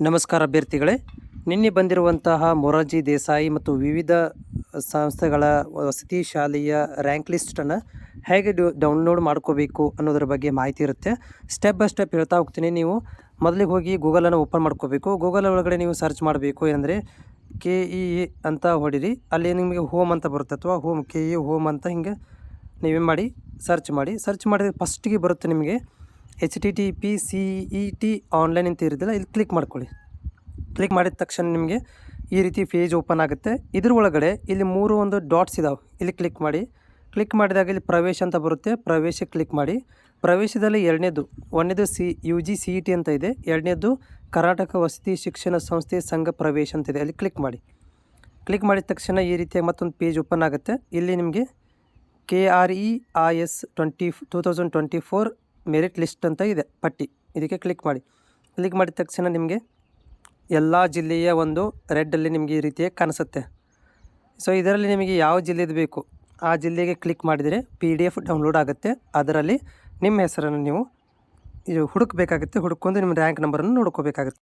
ನಮಸ್ಕಾರ ಅಭ್ಯರ್ಥಿಗಳೇ. ನಿನ್ನೆ ಬಂದಿರುವಂತಹ ಮೊರಾರ್ಜಿ ದೇಸಾಯಿ ಮತ್ತು ವಿವಿಧ ಸಂಸ್ಥೆಗಳ ವಸತಿ ಶಾಲೆಯ ರ್ಯಾಂಕ್ ಲಿಸ್ಟನ್ನು ಹೇಗೆ ಡೌನ್ಲೋಡ್ ಮಾಡ್ಕೋಬೇಕು ಅನ್ನೋದ್ರ ಬಗ್ಗೆ ಮಾಹಿತಿ ಇರುತ್ತೆ. ಸ್ಟೆಪ್ ಬೈ ಸ್ಟೆಪ್ ಹೇಳ್ತಾ ಹೋಗ್ತೀನಿ. ನೀವು ಮೊದಲಿಗೆ ಹೋಗಿ ಗೂಗಲನ್ನು ಓಪನ್ ಮಾಡ್ಕೋಬೇಕು. ಗೂಗಲ್ ಒಳಗಡೆ ನೀವು ಸರ್ಚ್ ಮಾಡಬೇಕು. ಏನಂದರೆ ಕೆ ಇ ಎ ಅಂತ ಹೊಡಿರಿ. ಅಲ್ಲಿ ನಿಮಗೆ ಹೋಮ್ ಅಂತ ಬರುತ್ತೆ ಅಥವಾ ಹೋಮ್ ಕೆ ಇ ಹೋಮ್ ಅಂತ ಹಿಂಗೆ ನೀವೇ ಮಾಡಿ, ಸರ್ಚ್ ಮಾಡಿ. ಸರ್ಚ್ ಮಾಡಿದ್ರೆ ಫಸ್ಟಿಗೆ ಬರುತ್ತೆ ನಿಮಗೆ H T T P C E T online ಅಂತ ಇರೋದಿಲ್ಲ ಇಲ್ಲಿ ಕ್ಲಿಕ್ ಮಾಡ್ಕೊಳ್ಳಿ. ಕ್ಲಿಕ್ ಮಾಡಿದ ತಕ್ಷಣ ನಿಮಗೆ ಈ ರೀತಿ ಪೇಜ್ ಓಪನ್ ಆಗುತ್ತೆ. ಇದ್ರ ಒಳಗಡೆ ಇಲ್ಲಿ ಮೂರು ಒಂದು ಡಾಟ್ಸ್ ಇದಾವೆ. ಇಲ್ಲಿ ಕ್ಲಿಕ್ ಮಾಡಿ. ಕ್ಲಿಕ್ ಮಾಡಿದಾಗ ಇಲ್ಲಿ ಪ್ರವೇಶ ಅಂತ ಬರುತ್ತೆ. ಪ್ರವೇಶ ಕ್ಲಿಕ್ ಮಾಡಿ. ಪ್ರವೇಶದಲ್ಲಿ ಎರಡನೇದು, ಒಂದನೇದು C U G C E T ಅಂತ ಇದೆ. ಎರಡನೇದು ಕರ್ನಾಟಕ ವಸತಿ ಶಿಕ್ಷಣ ಸಂಸ್ಥೆ ಸಂಘ ಪ್ರವೇಶ ಅಂತ ಇದೆ. ಅಲ್ಲಿ ಕ್ಲಿಕ್ ಮಾಡಿ. ಕ್ಲಿಕ್ ಮಾಡಿದ ತಕ್ಷಣ ಈ ರೀತಿಯಾಗಿ ಮತ್ತೊಂದು ಪೇಜ್ ಓಪನ್ ಆಗುತ್ತೆ. ಇಲ್ಲಿ ನಿಮಗೆ K R E I S twenty two thousand twenty four merit list ಅಂತ ಇದೆ, ಪಟ್ಟಿ. ಇದಕ್ಕೆ ಕ್ಲಿಕ್ ಮಾಡಿ. ಕ್ಲಿಕ್ ಮಾಡಿದ ತಕ್ಷಣ ನಿಮಗೆ ಎಲ್ಲ ಜಿಲ್ಲೆಯ ಒಂದು ರೆಡ್ಡಲ್ಲಿ ನಿಮಗೆ ಈ ರೀತಿಯಾಗಿ ಕಾಣಿಸುತ್ತೆ. ಸೊ ಇದರಲ್ಲಿ ನಿಮಗೆ ಯಾವ ಜಿಲ್ಲೆದು ಬೇಕು, ಆ ಜಿಲ್ಲೆಗೆ ಕ್ಲಿಕ್ ಮಾಡಿದರೆ ಪಿ ಡಿ ಎಫ್ ಡೌನ್ಲೋಡ್ ಆಗುತ್ತೆ. ಅದರಲ್ಲಿ ನಿಮ್ಮ ಹೆಸರನ್ನು ನೀವು ಇದು ಹುಡುಕಬೇಕಾಗುತ್ತೆ. ಹುಡುಕೊಂಡು ನಿಮ್ಮ ರ್ಯಾಂಕ್ ನಂಬರನ್ನು ನೋಡ್ಕೋಬೇಕಾಗುತ್ತೆ.